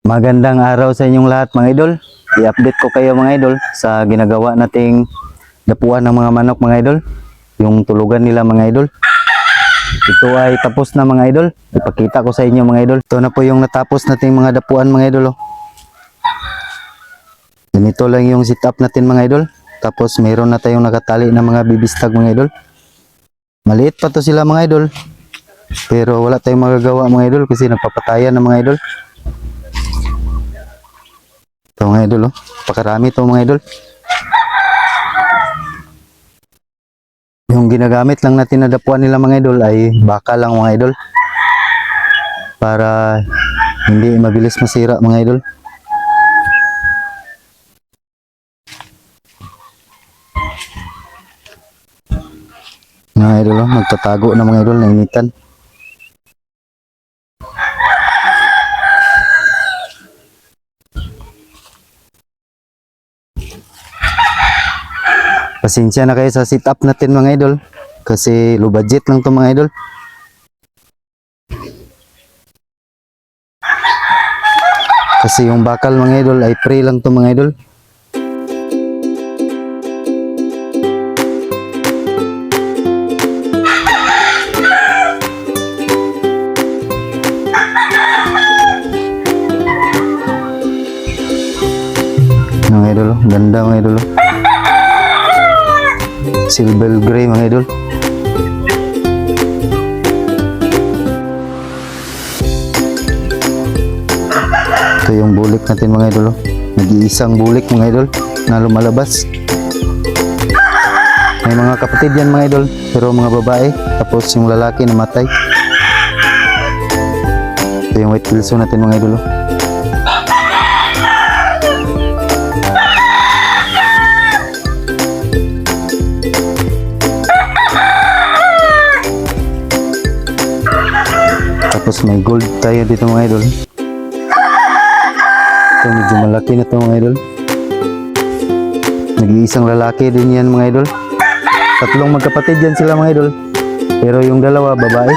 Magandang araw sa inyong lahat mga idol. I-update ko kayo mga idol sa ginagawa nating dapuan ng mga manok mga idol. Yung tulugan nila mga idol. Ito ay tapos na mga idol. Ipakita ko sa inyo mga idol. Ito na po yung natapos nating mga dapuan mga idol. Oh. Ganito lang yung setup natin mga idol. Tapos mayroon na tayong nakatali na mga bibistag mga idol. Maliit pa to sila mga idol. Pero wala tayong magagawa mga idol kasi nagpapatayan ng mga idol. Ito mga idol, oh. Pakarami ito mga idol. Yung ginagamit lang natin na dapuan nila mga idol ay baka lang mga idol. Para hindi mabilis masira mga idol. Mga idol, oh. Magtatago na mga idol, nainitan. Pasensya na kayo sa setup natin mga idol. Kasi low budget lang to mga idol. Kasi yung bakal mga idol ay free lang to mga idol. Mga idol, ganda mga idol. Silver gray mga idol. Ito yung bulik natin mga idol. oh. Nag-iisang bulik mga idol na lumalabas. May mga kapatid yan mga idol, pero mga babae. Tapos yung lalaki namatay. Ito yung white pilso natin mga idol. oh. Tapos may gold tayo dito mga idol. Ito medyo malaki na ito mga idol. Nag-iisang lalaki din yan mga idol. Tatlong magkapatid yan sila mga idol. Pero yung dalawa babae.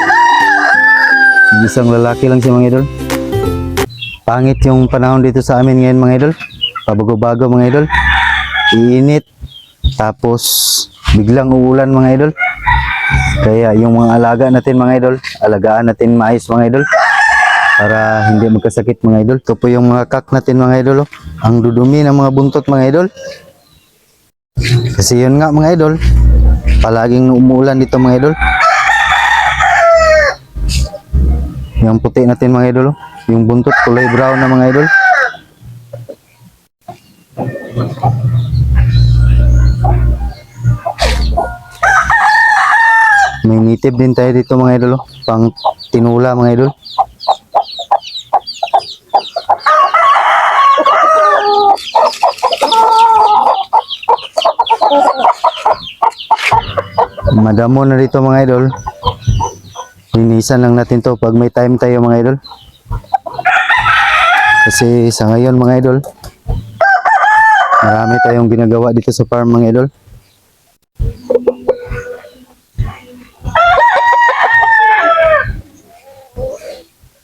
Nag-iisang lalaki lang siya mga idol. Pangit yung panahon dito sa amin ngayon mga idol. Pabago-bago mga idol. Iinit. Tapos biglang uulan mga idol. Kaya yung mga alaga natin mga idol, alagaan natin maayos mga idol para hindi magkasakit mga idol. Ito po yung mga kak natin mga idol. Oh. Ang dudumi ng mga buntot mga idol. Kasi yun nga mga idol, palaging umuulan dito mga idol. Yung puti natin mga idol. oh. Yung buntot kulay brown na mga idol. Native din tayo dito mga idol. oh. Pang tinula mga idol. Madamo na dito mga idol. Linisan lang natin to pag may time tayo mga idol. Kasi sa ngayon mga idol, marami tayong ginagawa dito sa farm mga idol.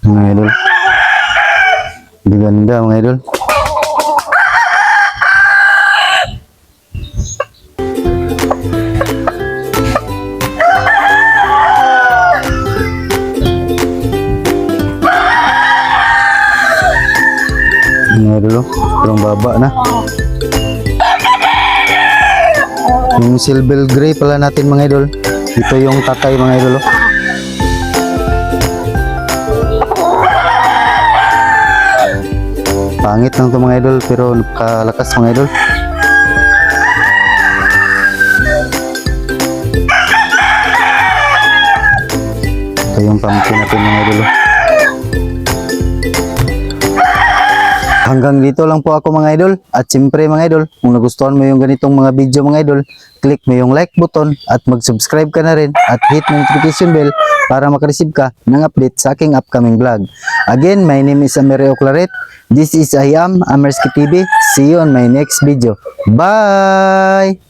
Mga idol. Ganda mga idol. Mga idol, oh. Parang baba na. Yung silver gray pala natin mga idol. Ito yung tatay mga idol. oh. Pangit lang to mga idol pero kalakas mga idol. Ito yung pumpkin natin mga idol. Hanggang dito lang po ako mga idol. At siyempre mga idol, kung nagustuhan mo yung ganitong mga video mga idol, click mo yung like button at mag-subscribe ka na rin at hit notification bell para makareceive ka ng update sa aking upcoming vlog. Again, my name is Amerio Claret. This is I am Amerski TV. See you on my next video. Bye!